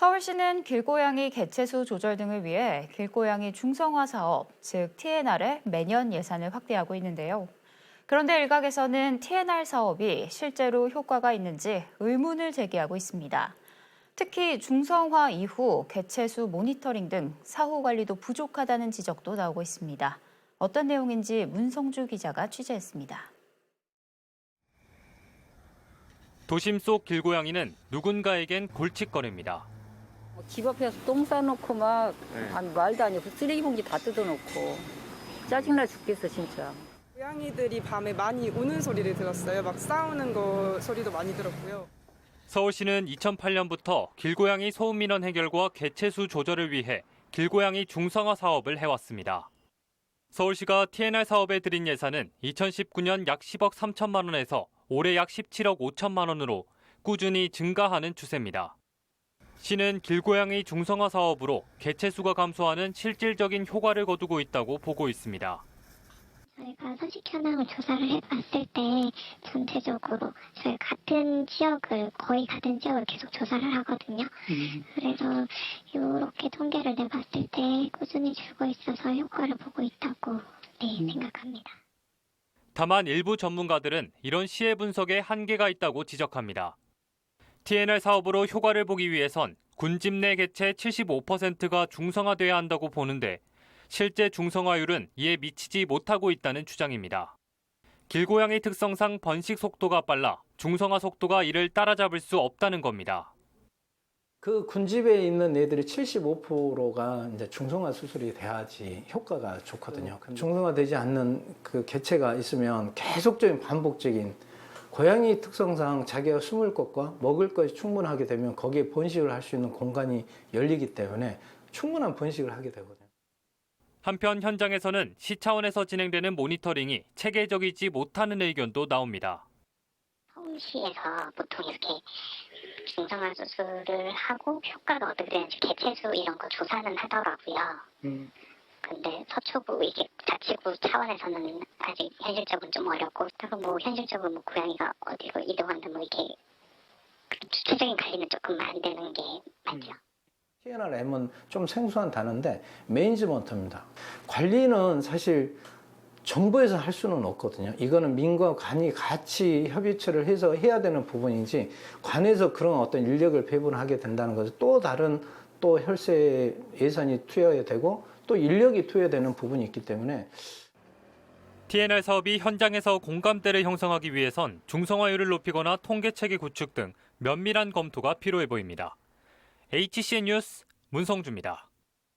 서울시는 길고양이 개체수 조절 등을 위해 길고양이 중성화 사업, 즉 TNR에 매년 예산을 확대하고 있는데요. 그런데 일각에서는 TNR 사업이 실제로 효과가 있는지 의문을 제기하고 있습니다. 특히 중성화 이후 개체수 모니터링 등 사후 관리도 부족하다는 지적도 나오고 있습니다. 어떤 내용인지 문성주 기자가 취재했습니다. 도심 속 길고양이는 누군가에겐 골칫거리입니다. 뭐집 앞에서 똥 싸놓고 막 아니 말도 아니고 쓰레기 봉지 다 뜯어놓고 짜증나 죽겠어 진짜. 고양이들이 밤에 많이 우는 소리를 들었어요. 막 싸우는 거 소리도 많이 들었고요. 서울시는 2008년부터 길고양이 소음 민원 해결과 개체수 조절을 위해 길고양이 중성화 사업을 해왔습니다. 서울시가 TNR 사업에 들인 예산은 2019년 약 10억 3천만 원에서 올해 약 17억 5천만 원으로 꾸준히 증가하는 추세입니다. 시는 길고양이 중성화 사업으로 개체 수가 감소하는 실질적인 효과를 거두고 있다고 보고 있습니다. 저희가 서식 현황을 조사를 해봤을 때 전체적으로 저희 같은 지역을 거의 같은 지역을 계속 조사를 하거든요. 그래서 이렇게 통계를 내봤을 때 꾸준히 줄고 있어서 효과를 보고 있다고 네, 생각합니다. 다만 일부 전문가들은 이런 시의 분석에 한계가 있다고 지적합니다. TNR 사업으로 효과를 보기 위해선 군집 내 개체 75%가 중성화돼야 한다고 보는데 실제 중성화율은 이에 미치지 못하고 있다는 주장입니다. 길고양이 특성상 번식 속도가 빨라 중성화 속도가 이를 따라잡을 수 없다는 겁니다. 그 군집에 있는 애들이 75%가 이제 중성화 수술이 돼야지 효과가 좋거든요. 중성화 되지 않는 그 개체가 있으면 계속적인 반복적인 고양이 특성상 자기가 숨을 것과 먹을 것이 충분하게 되면 거기에 번식을 할 수 있는 공간이 열리기 때문에 충분한 번식을 하게 되거든요. 한편 현장에서는 시 차원에서 진행되는 모니터링이 체계적이지 못하는 의견도 나옵니다. 서울시에서 보통 이렇게 중성화 수술을 하고 효과가 어떻게 되는지 개체수 이런 거 조사는 하더라고요. 근데 서초구 이게 자치구 차원에서는 아직 현실적으로 좀 어렵고 그리고 뭐 현실적으로 뭐 고양이가 어디로 이동한다 뭐 이렇게 주체적인 관리는 조금 안 되는 게 맞죠. TNRM은 좀 생소한 단어인데 매니지먼트입니다. 관리는 사실 정부에서 할 수는 없거든요. 이거는 민과 관이 같이 협의체를 해서 해야 되는 부분이지 관에서 그런 어떤 인력을 배분하게 된다는 것은 또 다른 또 혈세 예산이 투여해야 되고 또 인력이 투여되는 부분이 있기 때문에 TNR 사업이 현장에서 공감대를 형성하기 위해선 중성화율을 높이거나 통계체계 구축 등 면밀한 검토가 필요해 보입니다. HCN 뉴스 문성주입니다.